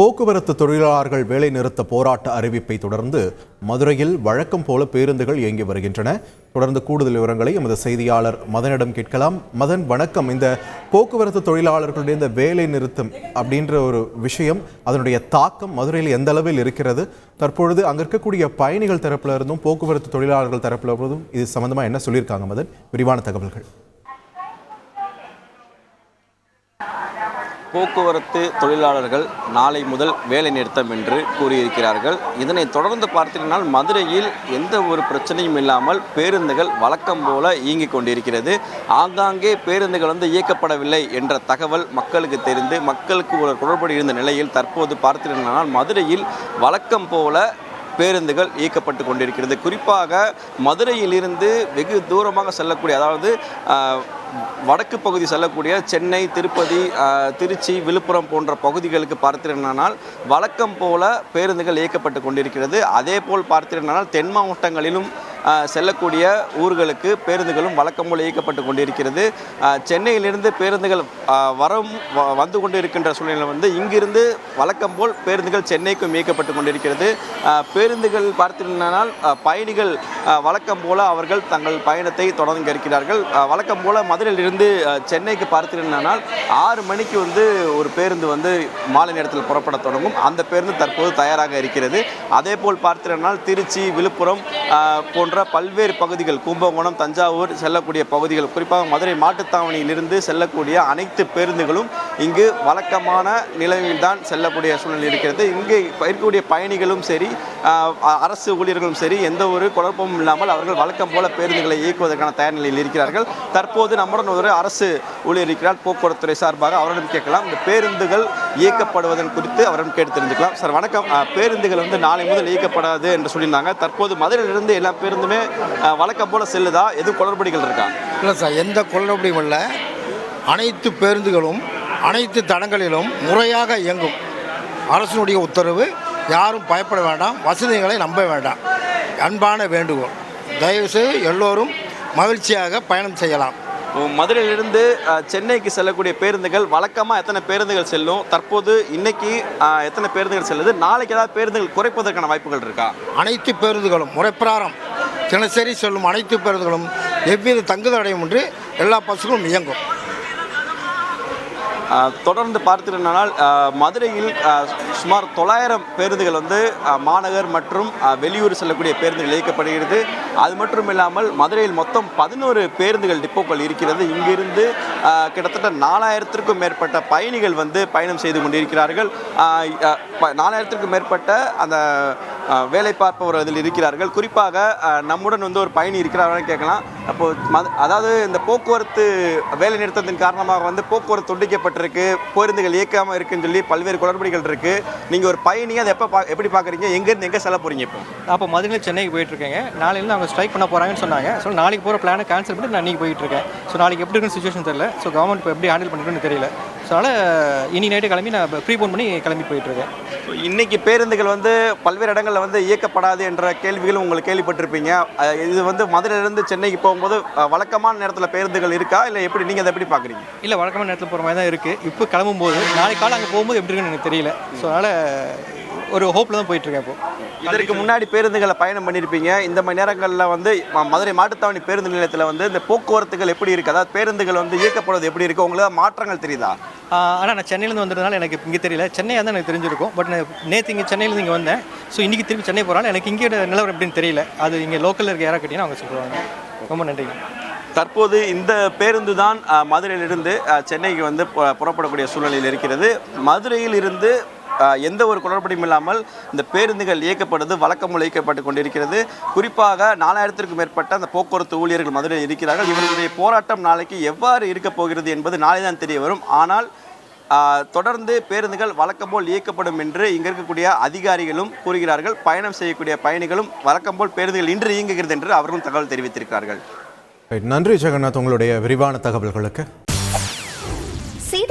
போக்குவரத்து தொழிலாளர்கள் வேலைநிறுத்த போராட்ட அறிவிப்பை தொடர்ந்து மதுரையில் வழக்கம் போல பேருந்துகள் இயங்கி வருகின்றன. தொடர்ந்து கூடுதல் விவரங்களை எமது செய்தியாளர் மதனிடம் கேட்கலாம். மதன் வணக்கம். இந்த போக்குவரத்து தொழிலாளர்களுடைய இந்த வேலை நிறுத்தம் அப்படின்ற ஒரு விஷயம் அதனுடைய தாக்கம் மதுரையில் எந்த அளவில் இருக்கிறது? தற்பொழுது அங்கே இருக்கக்கூடிய பயணிகள் தரப்பில் இருந்தும் போக்குவரத்து தொழிலாளர்கள் தரப்பில் இருந்தும் இது சம்பந்தமாக என்ன சொல்லியிருக்காங்க மதன்? விரிவான தகவல்கள். போக்குவரத்து தொழிலாளர்கள் நாளை முதல் வேலை நிறுத்தம் என்று கூறியிருக்கிறார்கள். இதனை தொடர்ந்து பார்த்தீங்கனால் மதுரையில் எந்த ஒரு பிரச்சனையும் இல்லாமல் பேருந்துகள் வழக்கம் போல இயங்கிக் கொண்டிருக்கிறது. ஆங்காங்கே பேருந்துகள் வந்து இயக்கப்படவில்லை என்ற தகவல் மக்களுக்கு தெரிந்து மக்களுக்கு ஒரு தொடர்பு இருந்த நிலையில் தற்போது பார்த்தீங்கன்னா மதுரையில் வழக்கம் போல பேருந்துகள் இயக்கப்பட்டு கொண்டிருக்கிறது. குறிப்பாக மதுரையிலிருந்து வெகு தூரமாக செல்லக்கூடிய அதாவது வடக்கு பகுதி செல்லக்கூடிய சென்னை திருப்பதி திருச்சி விழுப்புரம் போன்ற பகுதிகளுக்கு பார்த்திருந்தனால் வழக்கம் போல பேருந்துகள் இயக்கப்பட்டு கொண்டிருக்கிறது. அதே போல் பார்த்திருந்தனால் தென் மாவட்டங்களிலும் செல்லக்கூடிய ஊர்களுக்கு பேருந்துகளும் வழக்கம் போல் இயக்கப்பட்டு கொண்டிருக்கிறது. சென்னையிலிருந்து பேருந்துகள் ஆஹ், வரும் வ- வந்து கொண்டு இருக்கின்ற சூழ்நிலை வந்து இங்கிருந்து வழக்கம் போல் பேருந்துகள் சென்னைக்கும் இயக்கப்பட்டு கொண்டிருக்கிறது. பேருந்துகள் பார்த்தீங்கன்னால் பயணிகள் வழக்கம் போல அவர்கள் தங்கள் பயணத்தை தொடர்ந்து இருக்கிறார்கள் வழக்கம் போல மதுரையிலிருந்து சென்னைக்கு பார்த்தீங்கன்னால் ஆறு மணிக்கு வந்து ஒரு பேருந்து வந்து மாலை நேரத்தில் புறப்பட தொடங்கும். அந்த பேருந்து தற்போது தயாராக இருக்கிறது. அதே போல் பார்த்தீங்கன்னா திருச்சி விழுப்புரம் போன்ற பல்வேறு பகுதிகள் கும்பகோணம் தஞ்சாவூர் செல்லக்கூடிய பகுதிகள் குறிப்பாக மதுரை மாட்டுத்தாவணியிலிருந்து செல்லக்கூடிய அனைத்து பேருந்துகளும் இங்கு வழக்கமான நிலையில்தான் செல்லக்கூடிய சூழ்நிலை இருக்கிறது. இங்கே இருக்கக்கூடிய பயணிகளும் சரி அரசு ஊழியர்களும் சரி எந்த ஒரு குழப்பமும் இல்லாமல் அவர்கள் வழக்கம் போல பேருந்துகளை இயக்குவதற்கான தயார் நிலையில் இருக்கிறார்கள். தற்போது நம்முடன் ஒரு அரசு ஊழியர் இருக்கிறார் போக்குவரத்துறை சார்பாக அவரிடம் கேட்கலாம். இந்த பேருந்துகள் இயக்கப்படுவதன் குறித்து அவரிடம் கேட்டு தெரிஞ்சுக்கலாம். சார் வணக்கம். பேருந்துகள் வந்து நாளை முதல் இயக்கப்படாது என்று சொல்லியிருந்தாங்க. தற்போது மதுரையிலிருந்து எல்லா பேருந்துமே வழக்கம் போல செல்லுதா? எதுவும் குளறுபடிகள் இருக்கா? இல்லை சார் எந்த குளறுபடியும் இல்லை. அனைத்து பேருந்துகளும் அனைத்து தடங்களிலும் முறையாக இயங்கும். அரசினுடைய உத்தரவு யாரும் பயப்பட வேண்டாம் வசதிகளை நம்ப வேண்டாம். அன்பான வேண்டுகோள். தயவுசெய்து எல்லோரும் மகிழ்ச்சியாக பயணம் செய்யலாம். மதுரையிலிருந்து சென்னைக்கு செல்லக்கூடிய பேருந்துகள் வழக்கமாக எத்தனை பேருந்துகள் செல்லும்? தற்போது இன்னைக்கு எத்தனை பேருந்துகள் செல்லுது? நாளைக்கு ஏதாவது பேருந்துகள் குறைப்பதற்கான வாய்ப்புகள் இருக்கா? அனைத்து பேருந்துகளும் முறைப்பிராரம். தினசரி செல்லும் அனைத்து பேருந்துகளும் எவ்வித தங்குதடையுமின்றி எல்லா பஸ்ஸுகளும் இயங்கும். தொடர்ந்து பார்த்தீர்களானால் மதுரையில் சுமார் தொள்ளாயிரம் பேருந்துகள் வந்து மாநகர் மற்றும் வெளியூர் செல்லக்கூடிய பேருந்துகள் இயக்கப்படுகிறது. அது மட்டும் இல்லாமல் மதுரையில் மொத்தம் பதினோரு பேருந்துகள் டிப்போக்கள் இருக்கிறது. இங்கிருந்து கிட்டத்தட்ட நாலாயிரத்திற்கும் மேற்பட்ட பயணிகள் வந்து பயணம் செய்து கொண்டிருக்கிறார்கள். நாலாயிரத்திற்கும் மேற்பட்ட அந்த வேலை பார்ப்பவர் அதில் இருக்கிறார்கள். குறிப்பாக நம்முடன் வந்து ஒரு பயணி இருக்கிறார்கள் கேட்கலாம். அப்போ அதாவது இந்த போக்குவரத்து வேலை நிறுத்தத்தின் காரணமாக வந்து போக்குவரத்து துண்டிக்கப்பட்டிருக்கு பேருந்துகள் இயக்காமல் இருக்குன்னு சொல்லி பல்வேறு குளறுபடிகள் இருக்கு. நீங்க ஒரு பயணி அதை எப்போ பா எப்படி பார்க்குறீங்க எங்கேருந்து எங்கே செல்ல போறீங்க இப்போ? அப்போ இப்போ மதுரையில் சென்னைக்கு போயிட்டு இருக்கேங்க நாளையிலேருந்து அவங்க ஸ்ட்ரைக் பண்ண போகிறாங்கன்னு சொன்னாங்க. ஸோ நாளைக்கு போகிற பிளானை கேன்சல் பண்ணி நான் இன்றைக்கி போயிட்டு இருக்கேன் ஸோ நாளைக்கு எப்படி இருக்குன்னு சுச்சுவேஷன் தெரியல. ஸோ கவர்மெண்ட் இப்போ எப்படி ஹேண்டில் பண்ணிக்கணும்னு தெரியல. ஸோ அதனால் இனி நைட்டு கிளம்பி நான் ப்ரீ போன் பண்ணி கிளம்பி போயிட்டு இருக்கேன் இன்னைக்கு பேருந்துகள் வந்து பல்வேறு இடங்களில் வந்து இயக்கப்படாது என்ற கேள்விகளும் உங்களுக்கு கேள்விப்பட்டிருப்பீங்க. இது வந்து மதுரையிலிருந்து சென்னைக்கு போகும்போது வழக்கமான நேரத்தில் பேருந்துகள் இருக்கா? இல்லை எப்படி நீங்கள் அதை எப்படி பார்க்குறீங்க இல்லை வழக்கமான நேரத்தில் போகிற மாதிரி தான் இருக்குது இப்போ கிளம்பும்போது நாளைக்கு காலை அங்கே போகும்போது எப்படி இருக்குன்னு எனக்கு தெரியல. ஸோ அதனால் ஒரு ஹோப்பில் தான் போயிட்டுருக்கேன் இப்போ. இதற்கு முன்னாடி பேருந்துகளை பயணம் பண்ணியிருப்பீங்க இந்த மாதிரி நேரங்களில் வந்து மதுரை மாட்டுத்தாவணி பேருந்து நிலையத்தில் வந்து இந்த போக்குவரத்துகள் எப்படி இருக்குது அதாவது பேருந்துகள் வந்து இயக்கப்படுவது எப்படி இருக்குது உங்களுக்கு மாற்றங்கள் தெரியுதா? ஆனால் நான் சென்னையிலேருந்து வந்ததுனால எனக்கு இங்கே தெரியல. சென்னையாக தான் எனக்கு தெரிஞ்சிருக்கும். பட் நான் நேற்று இங்கே சென்னையிலேருந்து இங்கே வந்தேன். ஸோ இன்றைக்கி திருப்பி சென்னை போகிறாலும் எனக்கு இங்கே நிலவரம் எப்படின்னு தெரியல. அது இங்கே லோக்கலில் இருக்க யாராக கேட்டிங்கன்னா அவங்க சொல்லுவாங்க. ரொம்ப நன்றிங்க தற்போது இந்த பேருந்து தான் மதுரையிலிருந்து சென்னைக்கு வந்து புறப்படக்கூடிய சூழ்நிலையில் இருக்கிறது. மதுரையில் இருந்து எந்த ஒரு குளறுபடியும் இல்லாமல் இந்த பேருந்துகள் இயக்கப்படுது வழக்கமுள்ள இயக்கப்பட்டு கொண்டிருக்கிறது. குறிப்பாக நாலாயிரத்திற்கும் மேற்பட்ட அந்த போக்குவரத்து ஊழியர்கள் மதுரையில் இருக்கிறார்கள். இவர்களுடைய போராட்டம் நாளைக்கு எவ்வாறு இருக்கப் போகிறது என்பது நாளை தான் தெரிய வரும். ஆனால் தொடர்ந்து பேருந்துகள் வழக்கம் போல் இயக்கப்படும் என்று இங்கே இருக்கக்கூடிய அதிகாரிகளும் கூறுகிறார்கள். பயணம் செய்யக்கூடிய பயணிகளும் வழக்கம் போல் பேருந்துகள் இன்று இயங்குகிறது என்று அவர்களும் தகவல் தெரிவித்திருக்கிறார்கள். நன்றி ஜெகநாத் உங்களுடைய விரிவான தகவல்களுக்கு.